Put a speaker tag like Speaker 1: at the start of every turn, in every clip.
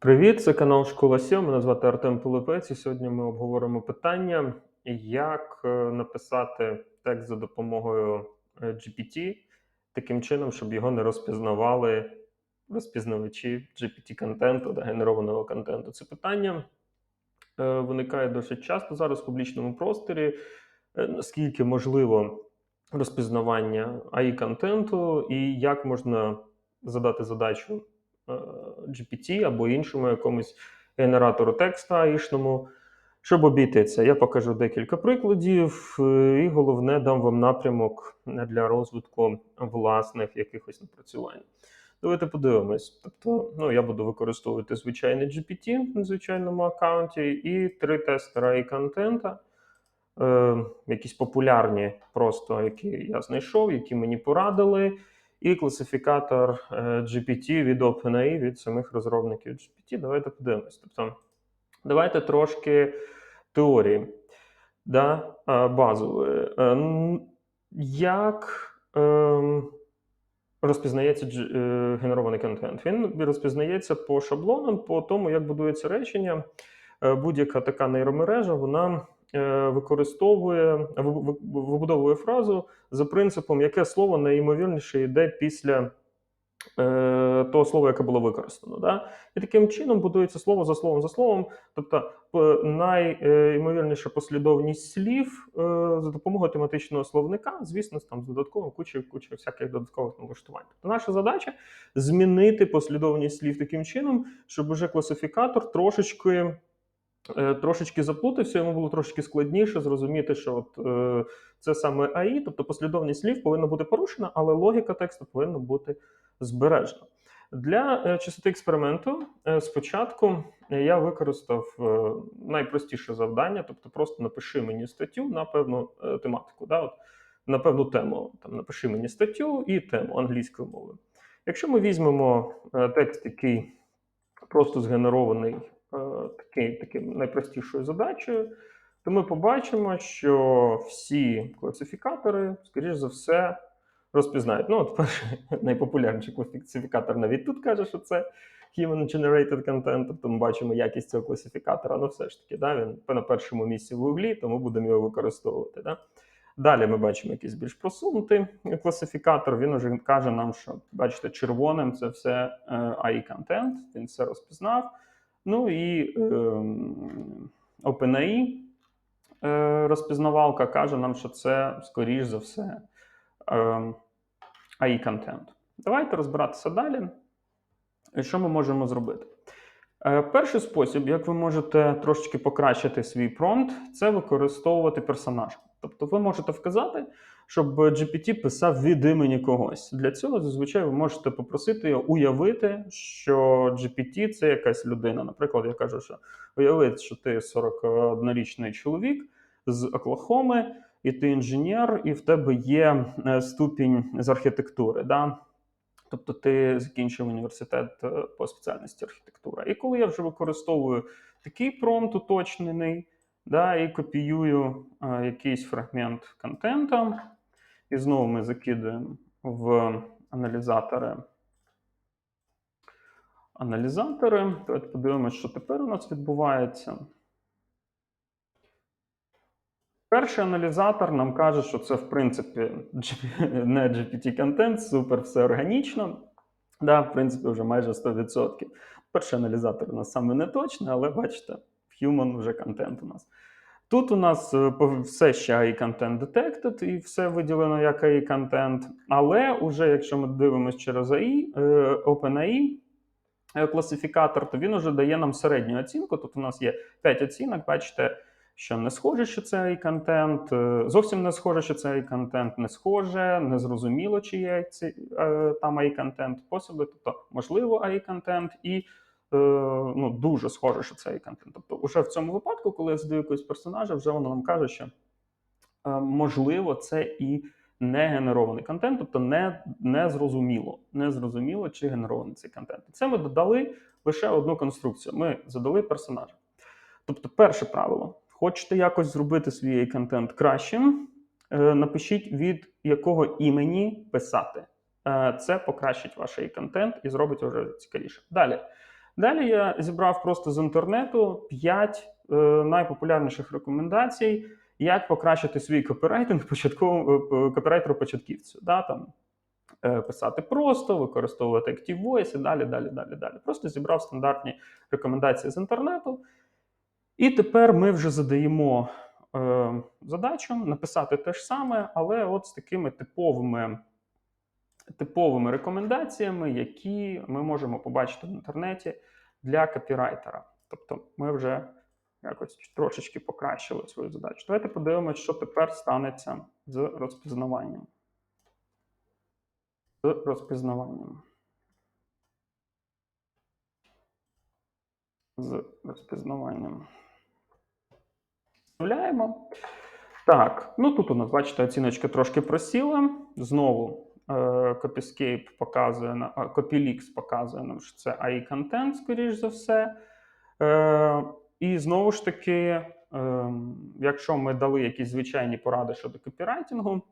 Speaker 1: Привіт, це канал Школа Сіо. Мене звати Артем Пилипець, і сьогодні ми обговоримо питання, як е, написати текст за допомогою е, GPT таким чином, щоб його не розпізнавали розпізнавачі GPT-контенту та генерованого контенту. Це питання е, виникає досить часто зараз в публічному просторі. Наскільки можливо розпізнавання AI контенту і як можна задати задачу GPT або іншому якомусь генератору текста аїшному, щоб обійти це. Я покажу декілька прикладів, е, і головне дам вам напрямок для розвитку власних якихось напрацювань. Давайте подивимось. Тобто, ну, я буду використовувати звичайний GPT на звичайному аккаунті і три тестера і контента. Е, якісь популярні, просто які я знайшов, які мені порадили, і класифікатор е, GPT від OpenAI, від самих розробників GPT. Давайте подивимось. Тобто, давайте трошки теорії да, е, базової. Е, Як е, розпізнається генерований контент? Він розпізнається по шаблонам, по тому, як будується речення. Будь-яка така нейромережа, вона використовує ви- ви- вибудовує фразу за принципом, яке слово найімовірніше йде після е, того слова, яке було використано. Да? І таким чином будується слово за словом за словом. Тобто найімовірніша послідовність слів е, за допомогою тематичного словника, звісно, там з додатковим кучою кучою всяких додаткових налаштувань. Тобто наша задача змінити послідовність слів таким чином, щоб уже класифікатор трошечки. Е, Трошечки заплутався, йому було трошки складніше зрозуміти, що от, е, це саме АІ, тобто послідовність слів повинна бути порушена, але логіка тексту повинна бути збережена. Для е, чистоти експерименту е, спочатку я використав е, найпростіше завдання, тобто просто напиши мені статтю на певну е, тематику, да, от, на певну тему. Там напиши мені статтю і тему англійської мови. Якщо ми візьмемо е, текст, який просто згенерований е, таким найпростішою задачею, то ми побачимо, що всі класифікатори, скоріш за все, розпізнають. Ну, от перший найпопулярніший класифікатор навіть тут каже, що це Human Generated Content, тобто ми бачимо якість цього класифікатора, ну все ж таки, да, він на першому місці в углі, тому будемо його використовувати. Да. Далі ми бачимо якийсь більш просунутий класифікатор. Він уже каже нам, що бачите, червоним це все е, AI контент, він все розпізнав. Ну і ем, OpenAI е, розпізнавалка каже нам, що це скоріш за все ем, AI контент. Давайте розбиратися далі. Що ми можемо зробити? Е, Перший спосіб, як ви можете трошечки покращити свій промпт, це використовувати персонажа. Тобто ви можете вказати, щоб GPT писав від імені когось. Для цього зазвичай ви можете попросити уявити, що GPT це якась людина. Наприклад, я кажу, що уяви, що ти 41-річний чоловік з Оклахоми, і ти інженер, і в тебе є е, ступінь з архітектури. Да? Тобто ти закінчив університет е, по спеціальності архітектура. І коли я вже використовую такий промпт уточнений, да, і копіюю е, якийсь фрагмент контенту, і знову ми закидуємо в аналізатори. Аналізатори. Давайте подивимося, що тепер у нас відбувається. Перший аналізатор нам каже, що це, в принципі, не GPT-контент, супер все органічно. Да, в принципі, вже майже 100%. Перший аналізатор у нас саме не точний, але бачите, human вже контент у нас. Тут у нас е, все ще AI content detected і все виділено як AI контент. Але уже якщо ми дивимося через AI, е, OpenAI, е, класифікатор, то він уже дає нам середню оцінку. Тут у нас є 5 оцінок, бачите, що не схоже, що це AI контент, зовсім не схоже, що це AI контент, не схоже, не зрозуміло, чи є там AI контент, possibly, тобто можливо AI контент і ну, дуже схоже, що це AI контент. Тобто, уже в цьому випадку, коли я задаю якогось персонажа, вже воно нам каже, що е, можливо, це і не генерований контент, тобто не, не зрозуміло, не зрозуміло, чи генерований цей контент. І це ми додали лише одну конструкцію. Ми задали персонажа. Тобто, перше правило: хочете якось зробити свій контент кращим, е, напишіть від якого імені писати. Е, Це покращить ваш контент і зробить вже цікавіше. Далі. Далі я зібрав просто з інтернету 5 е, найпопулярніших рекомендацій, як покращити свій копірайтинг початковому копірайтеру початківцю. Да, там, е, писати просто, використовувати Active Voice і далі, далі, далі, далі. Просто зібрав стандартні рекомендації з інтернету. І тепер ми вже задаємо е, задачу написати те ж саме, але от з такими типовими, типовими рекомендаціями, які ми можемо побачити в інтернеті для копірайтера. Тобто ми вже якось трошечки покращили свою задачу. Давайте подивимося, що тепер станеться з розпізнаванням. З розпізнаванням. З розпізнаванням. Вставляємо. Так, ну тут у нас, бачите, оціночка трошки просіла. Знову Copyscape показує Copylix показує нам, що це AI контент, скоріш за все. Е, і знову ж таки, е, якщо ми дали якісь звичайні поради щодо копірайтингу,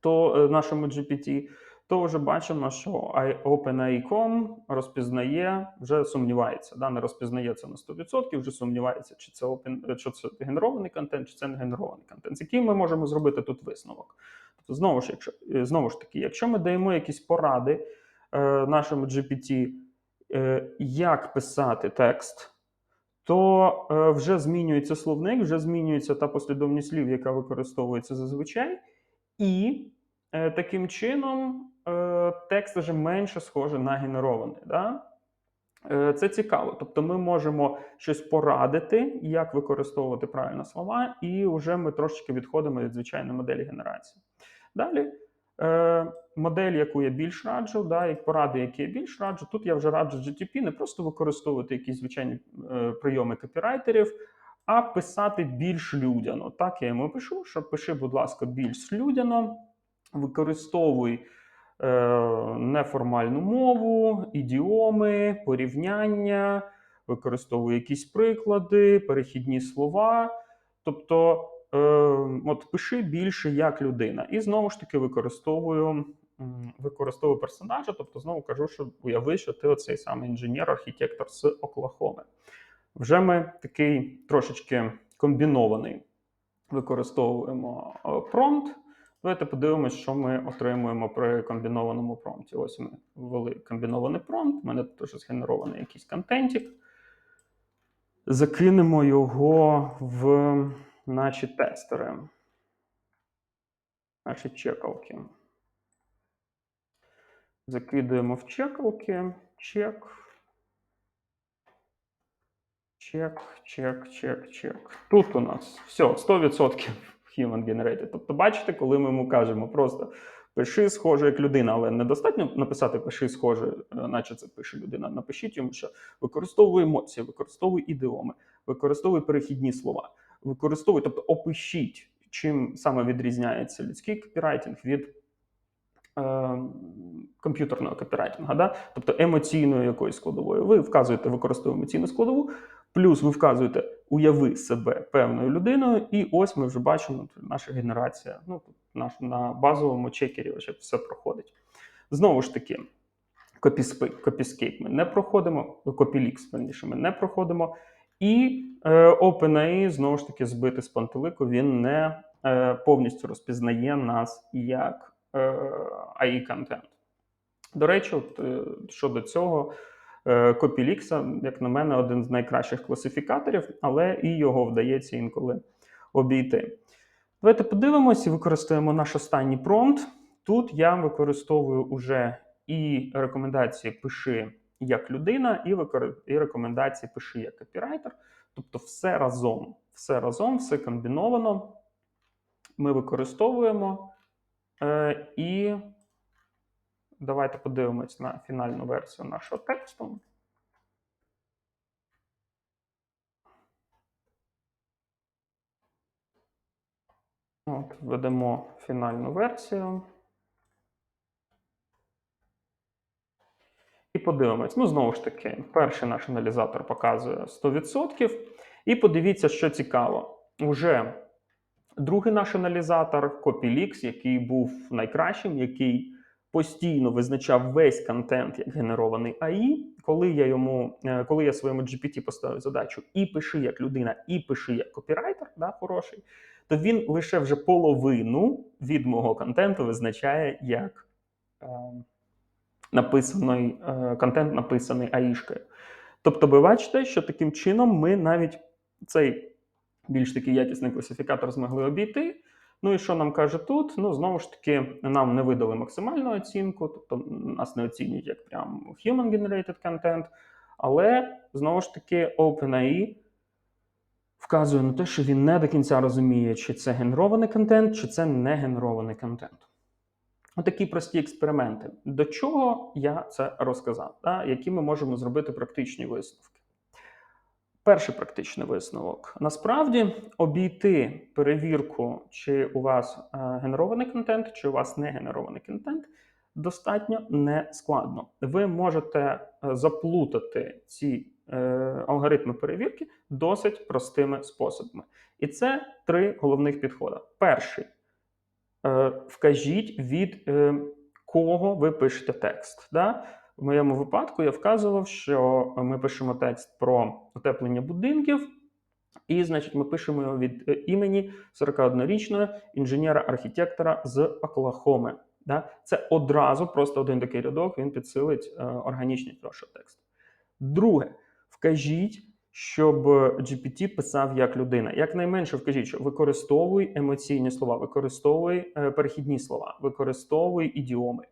Speaker 1: то е, нашому GPT, то вже бачимо, що OpenAI.com розпізнає, вже сумнівається. Да? Не розпізнає це на 100%, вже сумнівається, чи це open, чи це генерований контент, чи це не генерований контент. З яким ми можемо зробити тут висновок? Тобто, знову ж, якщо, е, знову ж таки, якщо ми даємо якісь поради е, нашому GPT, е, як писати текст, то е, вже змінюється словник, вже змінюється та послідовність слів, яка використовується зазвичай, і е, таким чином е, текст вже менше схожий на генерований. Да? Е, Це цікаво. Тобто ми можемо щось порадити, як використовувати правильно слова, і вже ми трошечки відходимо від звичайної моделі генерації. Далі, е, модель, яку я більш раджу, да, і поради, які я більш раджу, тут я вже раджу GTP не просто використовувати якісь звичайні прийоми копірайтерів, а писати більш людяно. Так я йому пишу, що пиши, будь ласка, більш людяно, використовуй неформальну мову, ідіоми, порівняння, використовуй якісь приклади, перехідні слова. Тобто, е, от пиши більше як людина. І знову ж таки використовую. Використовую персонажа, тобто знову кажу, що уяви, що ти оцей самий інженер-архітектор з Оклахоми. Вже ми такий трошечки комбінований використовуємо е, промпт. Давайте подивимося, що ми отримуємо при комбінованому промпті. Ось ми ввели комбінований промпт. У мене тут вже згенерований якийсь контентик. Закинемо його в наші тестери, наші чекалки. Закидуємо в чекалки, чек. Чек, чек, чек, чек. Тут у нас все, 100% human generated. Тобто, бачите, коли ми йому кажемо просто пиши схоже як людина, але недостатньо написати пиши схоже, е, наче це пише людина. Напишіть йому, що використовуй емоції, використовуй ідіоми, використовуй перехідні слова, використовуй, тобто опишіть, чим саме відрізняється людський копірайтинг від е, комп'ютерного копірайтингу, да? тобто емоційної якоїсь складової. Ви вказуєте, використовуємо емоційну складову, плюс ви вказуєте уяви себе певною людиною, і ось ми вже бачимо наша генерація. Ну, наш, на базовому чекері вже все проходить. Знову ж таки, Copyscape ми не проходимо, Copylix, верніше, ми не проходимо. І е, OpenAI, знову ж таки, збити з пантелику, він не е, повністю розпізнає нас як е, AI контент. До речі, от, е, щодо цього, е, Copylix, як на мене, один з найкращих класифікаторів, але і його вдається інколи обійти. Давайте подивимось і використаємо наш останній промпт. Тут я використовую уже і рекомендації пиши як людина, і, і рекомендації пиши як копірайтер. Тобто, все разом, все разом, все комбіновано. Ми використовуємо. Е, і давайте подивимось на фінальну версію нашого тексту. От, Введемо фінальну версію. І подивимось. Ну, знову ж таки, перший наш аналізатор показує 100%. І подивіться, що цікаво. Уже другий наш аналізатор Copylix, який був найкращим, який постійно визначав весь контент як генерований АІ. Коли я йому, е, коли я своєму GPT поставив задачу і пиши як людина, і пиши як копірайтер, да, хороший, то він лише вже половину від мого контенту визначає як е, написаний е, контент, написаний АІшкою. Тобто, ви бачите, що таким чином ми навіть цей більш такий якісний класифікатор змогли обійти. Ну і що нам каже тут? Ну, знову ж таки, нам не видали максимальну оцінку, тобто нас не оцінюють як прям human-generated content, але знову ж таки OpenAI вказує на те, що він не до кінця розуміє, чи це генерований контент, чи це не генерований контент. Отакі прості експерименти. До чого я це розказав? Да? Які ми можемо зробити практичні висновки? Перший практичний висновок. Насправді обійти перевірку, чи у вас е, генерований контент, чи у вас не генерований контент, достатньо не складно. Ви можете е, заплутати ці е, алгоритми перевірки досить простими способами. І це три головних підходи. Перший е, вкажіть від е, кого ви пишете текст. Да? В моєму випадку я вказував, що ми пишемо текст про утеплення будинків, і, значить, ми пишемо його від е, імені 41-річного інженера-архітектора з Оклахоми. Да? Це одразу просто один такий рядок, він підсилить е, органічність вашого тексту. Друге, вкажіть, щоб GPT писав як людина. Якнайменше вкажіть, що використовуй емоційні слова, використовуй е, перехідні слова, використовуй ідіоми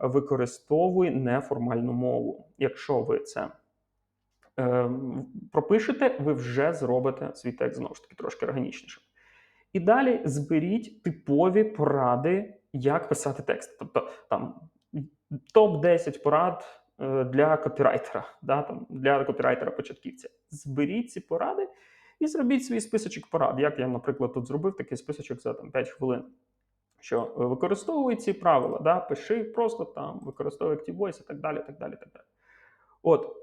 Speaker 1: використовуй неформальну мову. Якщо ви це е, пропишете, ви вже зробите свій текст знову ж таки трошки органічнішим. І далі зберіть типові поради, як писати текст. Тобто там топ-10 порад е, для копірайтера, да, там, для копірайтера-початківця. Зберіть ці поради і зробіть свій списочок порад. Як я, наприклад, тут зробив такий списочок за там, 5 хвилин що е, використовуй ці правила, да, пиши просто там, використовуй ActiveVoice і так далі. так далі, так далі. От.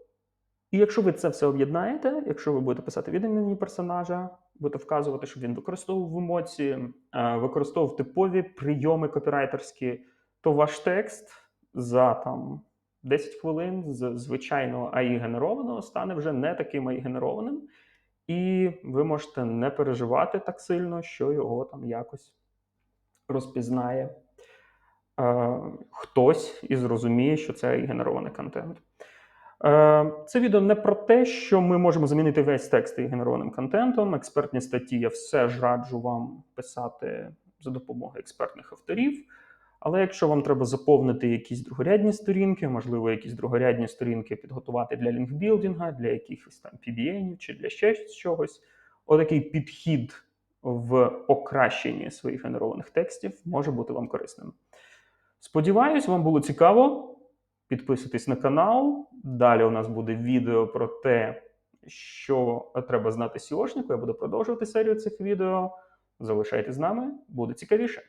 Speaker 1: І якщо ви це все об'єднаєте, якщо ви будете писати від імені персонажа, будете вказувати, щоб він використовував емоції, е, використовував типові прийоми копірайтерські, то ваш текст за там 10 хвилин з звичайного AI генерованого стане вже не таким AI генерованим, і ви можете не переживати так сильно, що його там якось розпізнає е, хтось і зрозуміє, що це генерований контент. Е, це відео не про те, що ми можемо замінити весь текст і генерованим контентом. Експертні статті я все ж раджу вам писати за допомогою експертних авторів. Але якщо вам треба заповнити якісь другорядні сторінки, можливо, якісь другорядні сторінки підготувати для лінкбілдинга, для якихось там PBN чи для ще чогось, отакий підхід в покращенні своїх генерованих текстів може бути вам корисним. Сподіваюсь, вам було цікаво. Підписуйтесь на канал. Далі у нас буде відео про те, що треба знати Сіошнику. Я буду продовжувати серію цих відео. Залишайтесь з нами, буде цікавіше.